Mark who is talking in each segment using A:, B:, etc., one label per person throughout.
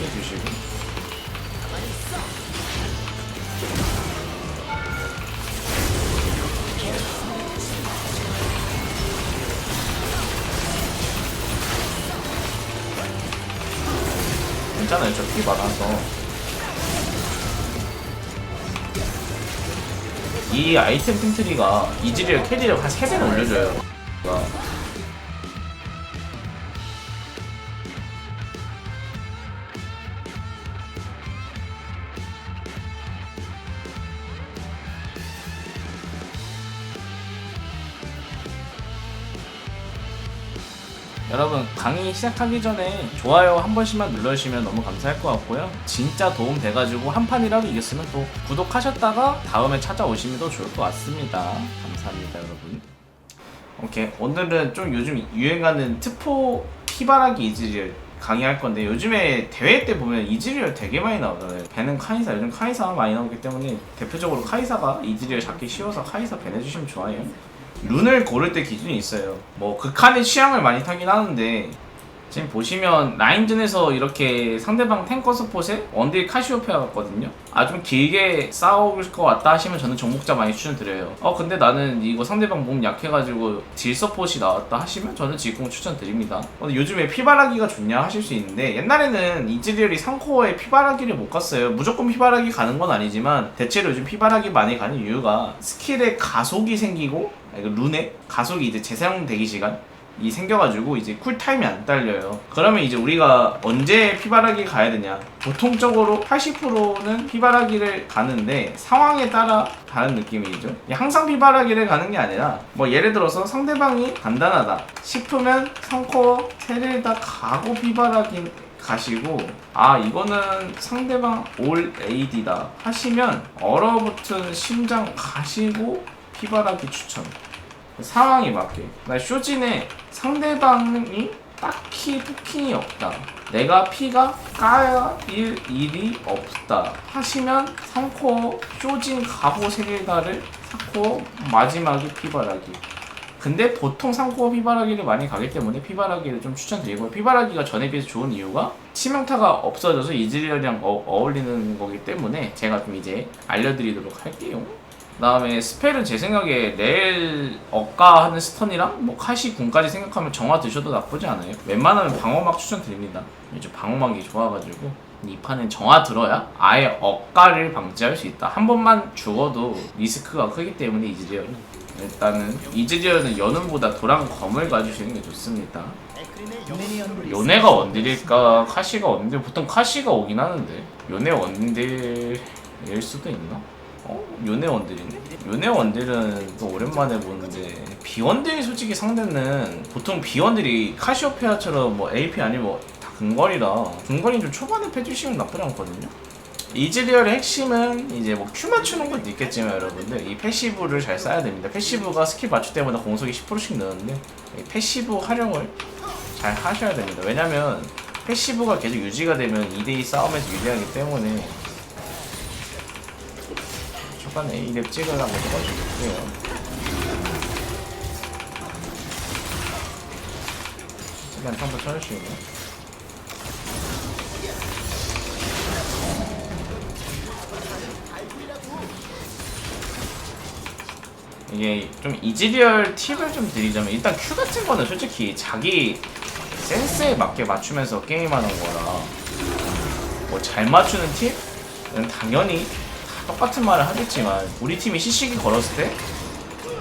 A: 해주시고. 괜찮아요. 저피 많아서. 이 아이템 템트리가 이즈리얼 캐리를 한 3배는 올려줘요 여러분 강의 시작하기 전에 좋아요 한 번씩만 눌러주시면 너무 감사할 것 같고요. 진짜 도움 돼가지고 한 판이라도 이겼으면 또 구독하셨다가 다음에 찾아오시면 더 좋을 것 같습니다. 감사합니다 여러분. 오케이. 오늘은 좀 요즘 유행하는 트포 피바라기 이즈리얼 강의할 건데 요즘에 대회 때 보면 이즈리얼 되게 많이 나오잖아요. 배는 카이사 요즘 카이사 많이 나오기 때문에 대표적으로 카이사가 이즈리얼 잡기 쉬워서 카이사 밴해주시면 좋아요 룬을 고를 때 기준이 있어요. 뭐 극한의 취향을 많이 타긴 하는데 지금 보시면 라인전에서 이렇게 상대방 탱커 서폿에 원딜 카시오페아 같거든요. 아 좀 길게 싸울 것 같다 하시면 저는 정복자 많이 추천드려요. 어 근데 나는 이거 상대방 몸 약해가지고 딜 서폿이 나왔다 하시면 저는 지공 추천드립니다. 근데 요즘에 피바라기가 좋냐 하실 수 있는데 옛날에는 이즈리얼이 3코어에 피바라기를 못 갔어요. 무조건 피바라기 가는 건 아니지만 대체로 요즘 피바라기 많이 가는 이유가 스킬에 가속이 생기고 그 룬에 가속이 이제 재사용되기 시간 이 생겨가지고 이제 쿨타임이 안 딸려요. 그러면 이제 우리가 언제 피바라기 가야 되냐? 보통적으로 80%는 피바라기를 가는데 상황에 따라 다른 느낌이죠. 항상 피바라기를 가는 게 아니라 뭐 예를 들어서 상대방이 간단하다 싶으면 3코어 세레다 가고 피바라기 가시고 아 이거는 상대방 올 AD다 하시면 얼어붙은 심장 가시고 피바라기 추천. 상황에 맞게. 나 쇼진에 상대방이 딱히 포킹이 없다. 내가 피가 까일 일이 없다. 하시면 3코어 쇼진 가보 세계다를 4코어 마지막에 피바라기. 근데 보통 3코어 피바라기를 많이 가기 때문에 피바라기를 좀 추천드리고 피바라기가 전에 비해서 좋은 이유가 치명타가 없어져서 이즈리얼이랑 어, 어울리는 거기 때문에 제가 좀 이제 알려드리도록 할게요. 그 다음에 스펠은 제 생각에 레일 억가 하는 스턴이랑 뭐 카시 군까지 생각하면 정화 드셔도 나쁘지 않아요. 웬만하면 방어막 추천드립니다. 요즘 방어막이 좋아가지고 이 판은 정화 들어야 아예 억가를 방지할 수 있다. 한 번만 죽어도 리스크가 크기 때문에 이즈리얼은 일단은 이즈리얼은 연운보다 도랑 검을 가주시는 게 좋습니다. 요네가 원딜일까 카시가 원딜 보통 카시가 오긴 하는데 요네 원딜일 수도 있나? 어? 요네 원딜이네? 요네 원딜은 또 오랜만에 보는데 비원딜 솔직히 상대는 보통 비원딜이 카시오페아처럼 뭐 AP 아니면 뭐 다 근거리라 근거리 좀 초반에 패주시면 나쁘지 않거든요 이즈리얼의 핵심은 이제 뭐 Q 맞추는 것도 있겠지만 여러분들 이 패시브를 잘 써야 됩니다 패시브가 스킬 맞출 때마다 공속이 10%씩 느는데 이 패시브 활용을 잘 하셔야 됩니다 왜냐면 패시브가 계속 유지가 되면 2대2 싸움에서 유리하기 때문에 초반에 A랩 찍으려고 해가지고요. 시간 한번 쳐주시고. 이게 좀 이지리얼 팁을 좀 드리자면 일단 Q 같은 거는 솔직히 자기 센스에 맞게 맞추면서 게임하는 거라 뭐 잘 맞추는 팁은 당연히 똑같은 말을 하겠지만 우리 팀이 시식이 걸었을 때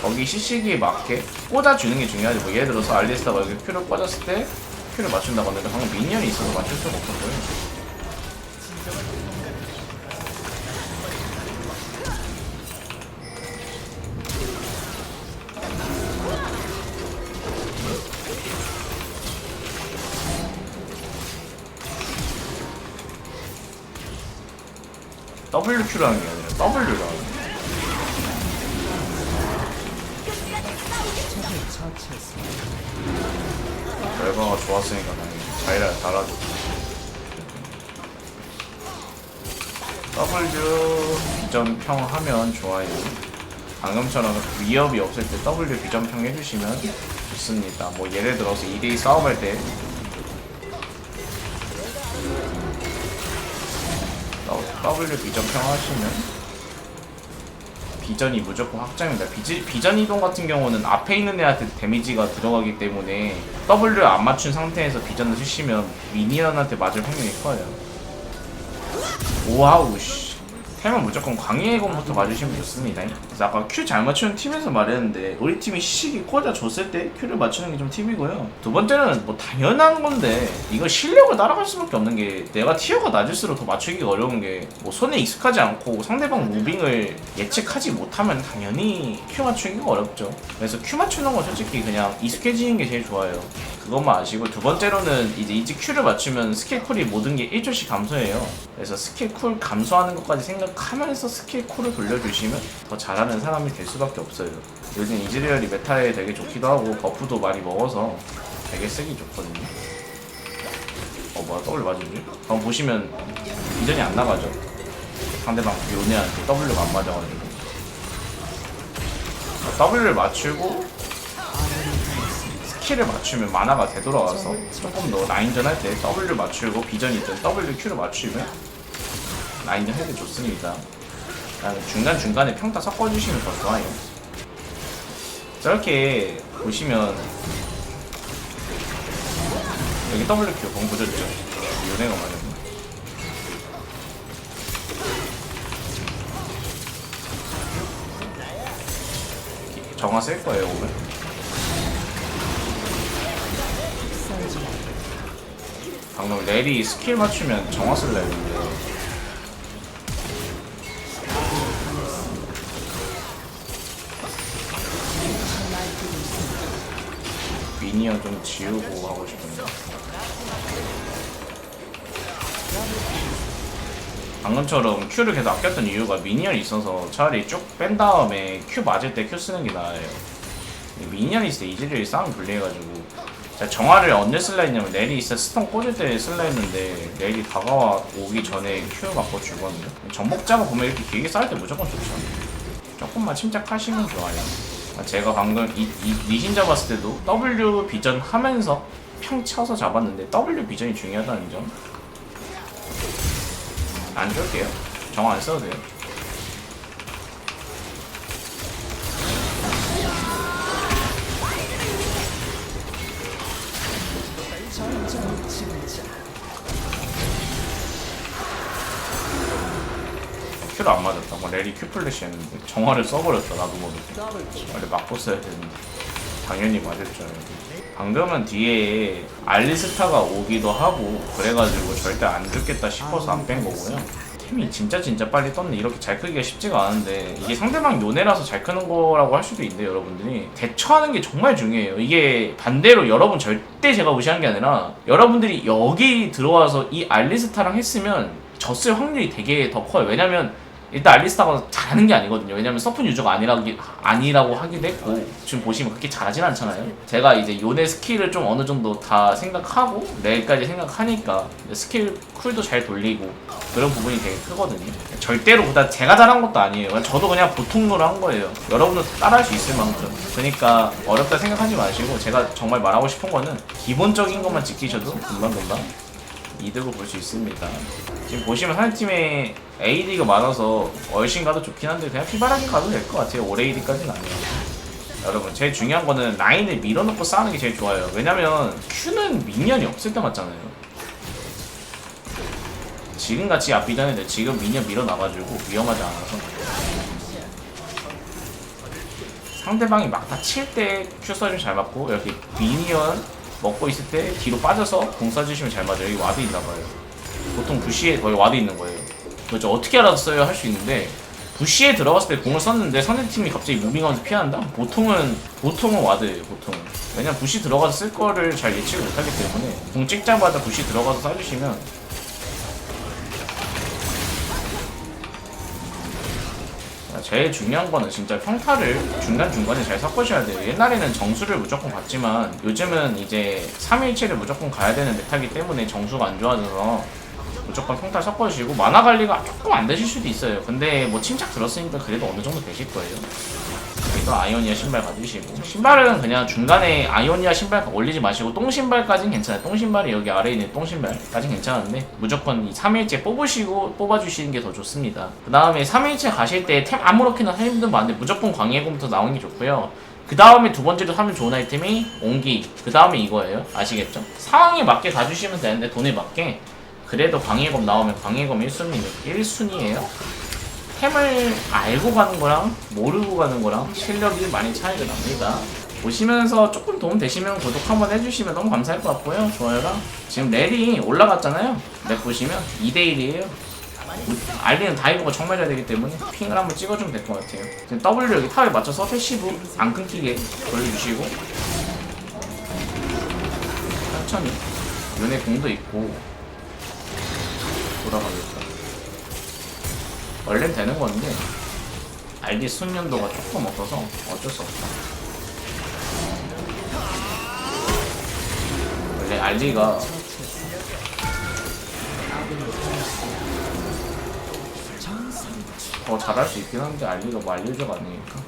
A: 거기 시식에 맞게 꽂아주는 게 중요하지. 뭐 예를 들어서 알리스타가 여기 큐를 꽂았을 때 큐를 맞춘다고 하는데 방금 미니언이 있어서 맞출 수가 없었고요. WQ라는 게 W가 결과가 좋았으니까 난 자이라 달아줘. W 비전평 하면 좋아요. 방금처럼 위협이 없을 때 W 비전평 해주시면 좋습니다. 뭐 예를 들어서 2대2 싸움할 때 W 비전평 하시면 비전이 무조건 확장입니다. 비지, 비전 이동 같은 경우는 앞에 있는 애한테 데미지가 들어가기 때문에 W 안 맞춘 상태에서 비전을 쓰시면 미니언한테 맞을 확률이 커요. 오하우 씨. 템은 무조건 광희의 검부터 맞으시면 좋습니다. 그래서 아까 큐잘 맞추는 팀에서 말했는데 우리 팀이 시식이 꽂아 줬을 때 큐를 맞추는 게 좀 팁이고요. 두 번째는 뭐 당연한 건데 이거 실력을 따라갈 수밖에 없는 게 내가 티어가 낮을수록 더 맞추기가 어려운 게 뭐 손에 익숙하지 않고 상대방 무빙을 예측하지 못하면 당연히 큐 맞추기가 어렵죠. 그래서 큐 맞추는 건 솔직히 그냥 익숙해지는 게 제일 좋아요. 그것만 아시고 두 번째로는 이제 이제 큐를 맞추면 스킬 쿨이 모든 게 1조씩 감소해요. 그래서 스킬 쿨 감소하는 것까지 생각하면서 스킬 쿨을 돌려주시면 더 잘하는 사람이 될 수밖에 없어요. 요즘 이즈리얼이 메타에 되게 좋기도 하고 버프도 많이 먹어서 되게 쓰기 좋거든요. 어 뭐야 W 맞은지? 방금 보시면 이전이 안 나가죠. 상대방 요네한테 W가 안 맞아가지고 W를 맞추고 스킬을 맞추면 만화가 되돌아와서 조금 더 라인전 할 때 W 맞추고 비전이든 W Q를 맞추면 라인전 해도 좋습니다. 그다음에 중간 중간에 평타 섞어주시면 더 좋아요. 저렇게 보시면 여기 W Q 공부졌죠. 요네가 말했네. 정화 쓸 거예요 오늘. 방금 렐이 스킬 맞추면 정화 쓸라 했는데. 미니언 좀 지우고 하고 싶은데. 방금처럼 Q를 계속 아꼈던 이유가 미니언이 있어서 차라리 쭉 뺀 다음에 Q 맞을 때 Q 쓰는 게 나아요. 미니언이 있을 때 이즈리얼이 싸움 불리해가지고 제가 정화를 언제 쓸라 했냐면 넬이 있어 스톤 꽂을 때 쓸라 했는데 넬이 다가와 오기 전에 Q 맞고 죽었는데? 전복자가 보면 이렇게 길게 쌓을 때 무조건 좋죠. 조금만 침착하시면 좋아요. 제가 방금 이, 이 리신 잡았을 때도 W 비전 하면서 평 쳐서 잡았는데 W 비전이 중요하다는 점. 안 줄게요. 정화 안 써도 돼요 큐를 안 맞았다. 뭐 레리 큐 플래시 했는데 정화를 써버렸다. 나도 모르게. 원래 맞고 써야 되는데 당연히 맞을 줄 알고. 방금은 뒤에 알리스타가 오기도 하고 그래가지고 절대 안 죽겠다 싶어서 안 뺀 거고요. 템이 진짜 진짜 빨리 떴네. 이렇게 잘 크기가 쉽지가 않은데 이게 상대방 요네라서 잘 크는 거라고 할 수도 있는데 여러분들이 대처하는 게 정말 중요해요. 이게 반대로 여러분 절대 제가 무시한 게 아니라 여러분들이 여기 들어와서 이 알리스타랑 했으면 졌을 확률이 되게 더 커요. 왜냐면 일단 알리스타가 잘하는 게 아니거든요. 왜냐면 서폿 유저가 아니라, 아니라고 하기도 했고 지금 보시면 그렇게 잘하진 않잖아요. 제가 이제 요네 스킬을 좀 어느 정도 다 생각하고 레일까지 생각하니까 스킬 쿨도 잘 돌리고 그런 부분이 되게 크거든요. 절대로 그다 제가 잘한 것도 아니에요. 저도 그냥 보통으로 한 거예요. 여러분도 따라할 수 있을 만큼. 그러니까 어렵다 생각하지 마시고 제가 정말 말하고 싶은 거는 기본적인 것만 지키셔도 금방금방 이득을 볼 수 있습니다. 지금 보시면 상대팀에 AD가 많아서 얼씬 가도 좋긴 한데 그냥 피바라기 가도 될 것 같아요. 올 AD까지는 아니에요. 여러분 제일 중요한 거는 라인을 밀어놓고 싸우는 게 제일 좋아요. 왜냐면 Q는 미니언이 없을 때 맞잖아요. 지금같이 앞비전인데 지금 미니언 밀어놔가지고 위험하지 않아서 상대방이 막 다 칠때 Q 써주면 잘 맞고 이렇게 미니언 먹고 있을 때 뒤로 빠져서 공 쏴주시면 잘 맞아요. 여기 와드 있나봐요. 보통 부시에 거의 와드 있는 거예요. 그렇죠. 어떻게 알았어요? 할 수 있는데 부시에 들어갔을 때 공을 썼는데 상대팀이 갑자기 무빙하면서 피한다? 보통은 보통은 와드예요. 보통은. 왜냐면 부시 들어가서 쓸 거를 잘 예측을 못하기 때문에 공 찍자마자 부시 들어가서 쏴주시면 제일 중요한 거는 진짜 평타를 중간중간에 잘 섞으셔야 돼요. 옛날에는 정수를 무조건 봤지만 요즘은 이제 3일치를 무조건 가야 되는 메타기 때문에 정수가 안 좋아져서 무조건 평타 섞어주시고 만화 관리가 조금 안 되실 수도 있어요. 근데 뭐 침착 들었으니까 그래도 어느 정도 되실 거예요. 여기도 아이오니아 신발 가주시고. 신발은 그냥 중간에 아이오니아 신발 올리지 마시고 똥 신발까진 괜찮아요. 똥 신발이 여기 아래에 있는 똥 신발까진 괜찮은데 무조건 이 3일째 뽑으시고 뽑아주시는 게 더 좋습니다. 그 다음에 3일째 가실 때 템 아무렇게나 분들 많은데 무조건 광해곰부터 나오는 게 좋고요. 그 다음에 두 번째로 사면 좋은 아이템이 옹기. 그 다음에 이거예요. 아시겠죠? 상황에 맞게 가주시면 되는데 돈에 맞게. 그래도 광해검 나오면 광해검 1순위, 1순위에요 템을 알고 가는 거랑 모르고 가는 거랑 실력이 많이 차이가 납니다. 보시면서 조금 도움 되시면 구독 한번 해주시면 너무 감사할 것 같고요. 좋아요랑 지금 렐이 올라갔잖아요. 랩 보시면 2대1이에요. 알리는 다이브가 정말 잘 되기 때문에 핑을 한번 찍어주면 될 것 같아요. 지금 W 여기 타에 맞춰서 패시브 안 끊기게 돌려주시고 천천히 눈에 공도 있고 돌아가겠다. 원래는 되는 건데 알기 숙련도가 조금 없어서 어쩔 수 없다. 원래 알리가 더 잘할 수 있긴 한데 알리가 뭐 알려줘가 아니니까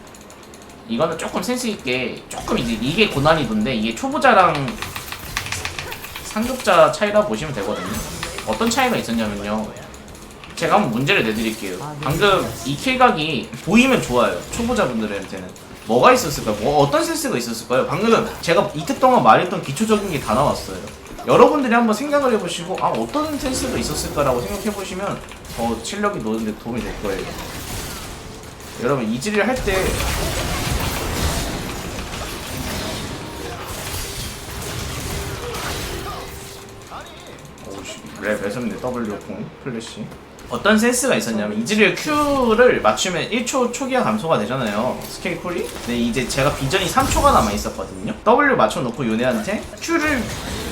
A: 이거는 조금 센스 있게 조금 이제 이게 고난이도인데 이게 초보자랑 상급자 차이라 보시면 되거든요. 어떤 차이가 있었냐면요. 제가 한번 문제를 내드릴게요. 방금 이 킬각이 보이면 좋아요. 초보자분들한테는. 뭐가 있었을까요? 뭐 어떤 센스가 있었을까요? 방금 제가 이틀 동안 말했던 기초적인 게 다 나왔어요. 여러분들이 한번 생각을 해보시고 아 어떤 센스가 있었을까라고 생각해보시면 더 실력이 노는데 도움이 될 거예요. 여러분 이질을 할 때 오씨 랩 에서는 W 공 플래시 어떤 센스가 있었냐면 이즈리얼 Q를 맞추면 1초 초기화 감소가 되잖아요. 스케일 쿨이? 근데 이제 제가 비전이 3초가 남아 있었거든요. W 맞춰놓고 요네한테 Q를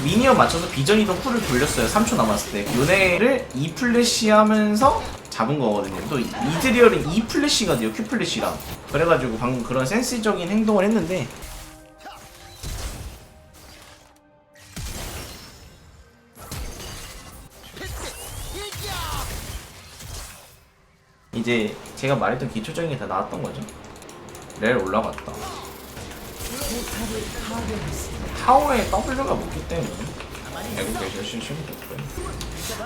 A: 미니어 맞춰서 비전 이동 쿨을 돌렸어요. 3초 남았을 때. 요네를 E 플래시 하면서 잡은 거거든요. 또 이즈리얼은 E 플래시가 돼요. Q 플래시랑. 그래가지고 방금 그런 센스적인 행동을 했는데 제 제가 말했던 기초적인 게 다 나왔던 거죠. 렐 올라갔다. 타워에 W가 붙기 때문에 알고 계시면 됐고요.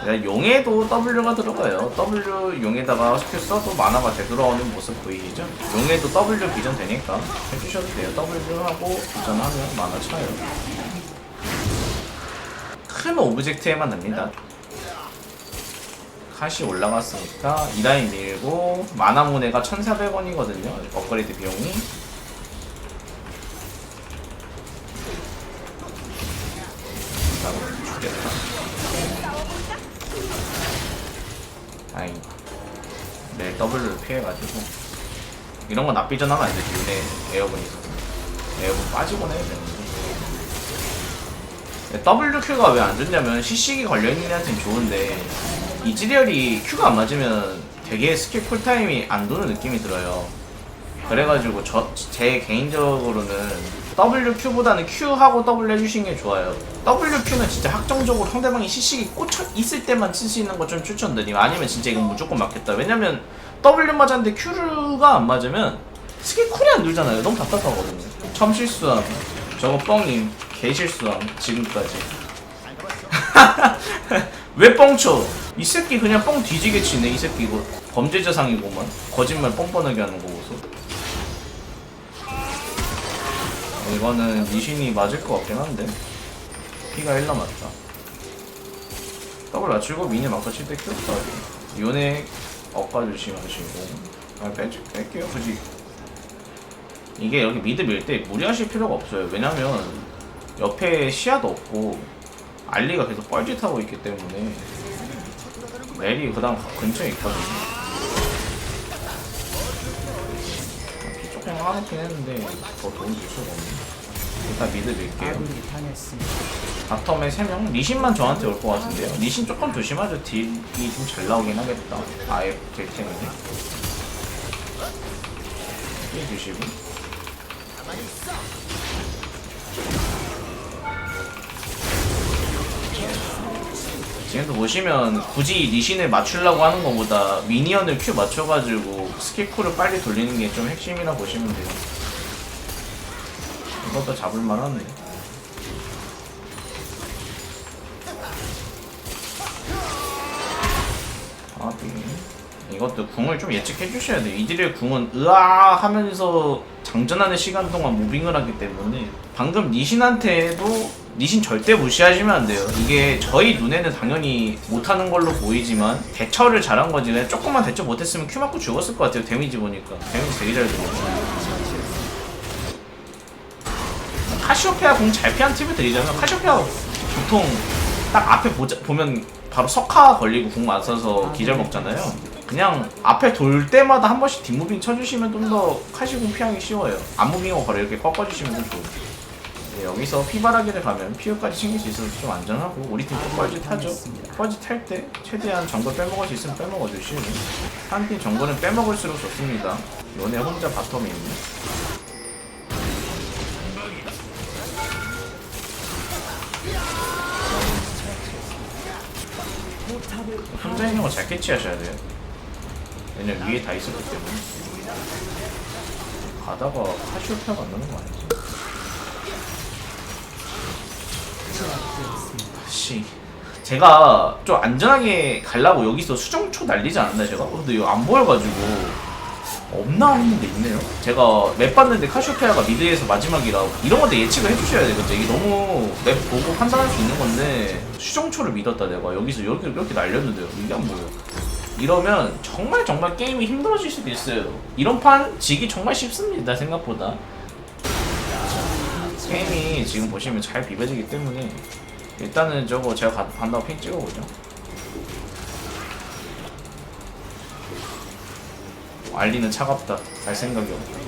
A: 네, 용에도 W가 들어가요. W 용에다가 스킬 써도 만화가 되돌아오는 모습 보이시죠? 용에도 W 비전 되니까 해주셔도 돼요. W 하고 비전하면 만화 차요. 큰 오브젝트에만 납니다. 컷이 올라갔으니까 이 라인 밀고 마나모네가 1,400원이거든요. 업그레이드 비용이. 죽겠다. 아이. 네, W를 피해가지고. 이런 거 납비전 하면 안 되지. 윤에 에어건이 있어서. 에어건 빠지고 해야 되는데. 네, WQ가 왜 안 좋냐면 CC기 걸려있는 애한테는 좋은데 이지리얼이 Q가 안 맞으면 되게 스킬 쿨타임이 안 도는 느낌이 들어요. 그래가지고 저 제 개인적으로는 WQ보다는 Q하고 W 해주시는 게 좋아요. WQ는 진짜 확정적으로 상대방이 CC기 꽂혀 있을 때만 쓸수 있는 거 좀 추천드리고 아니면 진짜 이건 무조건 맞겠다. 왜냐면 W 맞았는데 Q가 안 맞으면 스킬 쿨이 안 돌잖아요. 너무 답답하거든요. 처음 실수함. 저거 뻥임. 개실수함. 지금까지. 왜 뻥쳐? 이 새끼 그냥 뻥 뒤지게 치네 이 새끼 이거. 범죄자상이고만. 거짓말 뻔뻔하게 하는 거고서 이거는 미신이 맞을 것 같긴 한데. 피가 1 남았다. 더블 맞추고 미니 막고 칠때 큐다 요네 엇가 조심하시고. 아 빼, 뺄게요 굳이. 이게 여기 미드 밀 때 무리하실 필요가 없어요. 왜냐면 옆에 시야도 없고 알리가 계속 뻘짓하고 있기 때문에 멜이 그 다음 근처에 있거든요 피 조금 화놓긴 했는데 더 도움 줄 수가 없네. 일단 미드 밀게요. 바텀에 3명? 리신만 저한테 올 것 같은데요? 리신 조금 조심하죠. 딜이 좀 잘 나오긴 하겠다. 아예 될 때문에 피해 주시고 지금도 보시면 굳이 리신을 맞추려고 하는 것보다 미니언을 큐 맞춰가지고 스킬쿨을 빨리 돌리는 게 좀 핵심이라 보시면 돼요. 이것도 잡을만 하네. 아, 네. 이것도 궁을 좀 예측해 주셔야 돼요. 이들의 궁은 으아 하면서 장전하는 시간 동안 무빙을 하기 때문에 방금 니신한테도 니신 절대 무시하시면 안 돼요. 이게 저희 눈에는 당연히 못하는 걸로 보이지만 대처를 잘한 거지. 그냥 조금만 대처 못했으면 큐 맞고 죽었을 것 같아요. 데미지 보니까. 데미지 되게 잘 들어요. 카시오페아 공 잘 피한 팁을 드리자면 카시오페아 보통 딱 앞에 보자, 보면 바로 석화 걸리고 공 맞아서 기절 먹잖아요. 그냥 앞에 돌 때마다 한 번씩 뒷무빙 쳐주시면 좀 더 카시공 피하기 쉬워요. 앞무빙하고 바로 이렇게 꺾어주시면 좀 좋아요. 네, 여기서 피바라기를 가면 피우까지 챙길 수 있어서 좀 안전하고 우리 팀도 뻘짓 하죠. 뻘짓 할때 최대한 정글 빼먹을 수 있으면 빼먹어 주시고 한팀 정글은 빼먹을수록 좋습니다. 너네 혼자 바텀에 있네. 혼자 있는 거 잘 캐치하셔야 돼요. 왜냐면 위에 다 있었기 때문에. 가다가 카시오페아가 안 나는 거 아니지? 씨. 제가 좀 안전하게 가려고 여기서 수정초 날리지 않았나 제가? 어, 근데 이거 안 보여가지고 없나 했는데 있네요. 제가 맵 봤는데 카시오페아가 미드에서 마지막이라 이런 것도 예측을 해주셔야 되거든요. 이게 너무 맵 보고 판단할 수 있는 건데 수정초를 믿었다 내가 여기서 여기 이렇게 날렸는데요. 이게 안 보여. 이러면 정말 정말 게임이 힘들어질 수도 있어요. 이런 판 지기 정말 쉽습니다 생각보다. 게임이 지금 보시면 잘 비벼지기 때문에 일단은 저거 제가 가- 간다고 핑 찍어보죠. 알리는 차갑다. 갈 생각이 없다.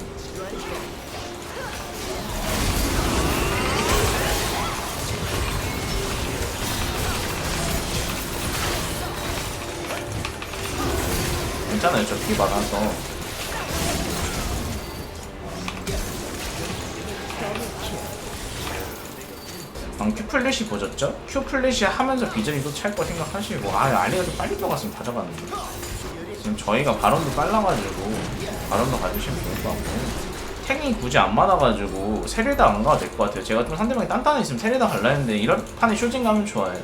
A: 괜찮아요. 저 피 많아서. 방금 큐 플래시 보셨죠? 큐 플래시 하면서 비전이도 찰 거 생각하시고 아 알리가 좀 빨리 들어갔으면 다 잡았는데. 지금 저희가 바론도 빨라가지고 바론도 가주시면 좋을 것 같고. 탱이 굳이 안 많아가지고 세레다 안 가도 될 것 같아요. 제가 좀 상대방이 단단했으면 세레다 갈라 했는데 이런 판에 쇼징 가면 좋아요.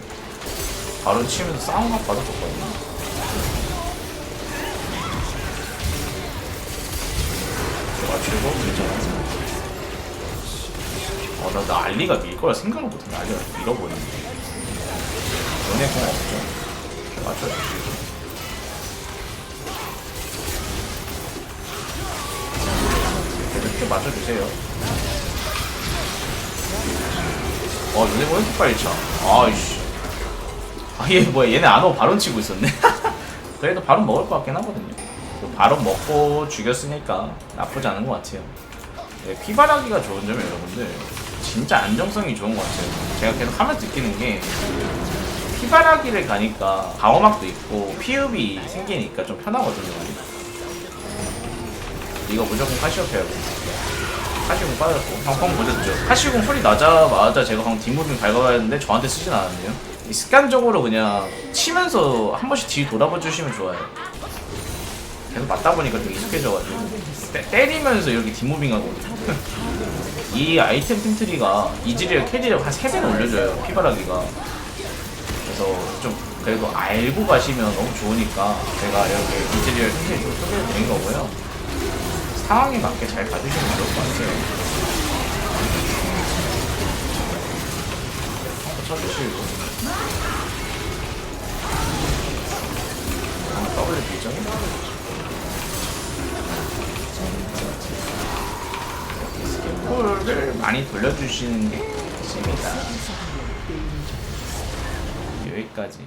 A: 바론 치면서 싸움 각 봐도 좋거든요 나, 나 알리가 밀 거라 생각을 못했네. 알리가 밀어버리네. 연애 공 없죠? 맞춰주시고. 이렇게 맞춰주세요. 어, 연애 공왜 이렇게 빨리 차? 아이씨. 아, 얘 뭐야. 얘네 안 오고 바론 치고 있었네. 그래도 바론 먹을 것 같긴 하거든요. 그 바론 먹고 죽였으니까 나쁘지 않은 것 같아요. 네, 피바라기가 좋은 점이 여러분들 진짜 안정성이 좋은 것 같아요. 제가 계속 하면서 느끼는 게 피바라기를 가니까 방어막도 있고 피읍이 생기니까 좀 편하거든요. 이거 무조건 카시오페아고 카시공 빠졌고 방금 보셨죠? 카시공 소리 나자마자 제가 방금 뒷무빙 밟아야 했는데 저한테 쓰진 않았네요. 이 습관적으로 그냥 치면서 한 번씩 뒤 돌아봐 주시면 좋아요. 계속 맞다 보니까 좀 익숙해져가지고 때, 때리면서 이렇게 뒷무빙 하거든요. 이 아이템 템트리가 이즈리얼 캐리를 한 3배는 올려줘요 피바라기가. 그래서 좀 그래도 알고 가시면 너무 좋으니까 제가 이렇게 이즈리얼 템트리 좀 소개해드린 거고요. 상황에 맞게 잘 가주시면 좋을 것 같아요. 쳐주시고. 더블 비죠 스 킬풀을 많이 돌려주시는 게 좋습니다. 여기까지.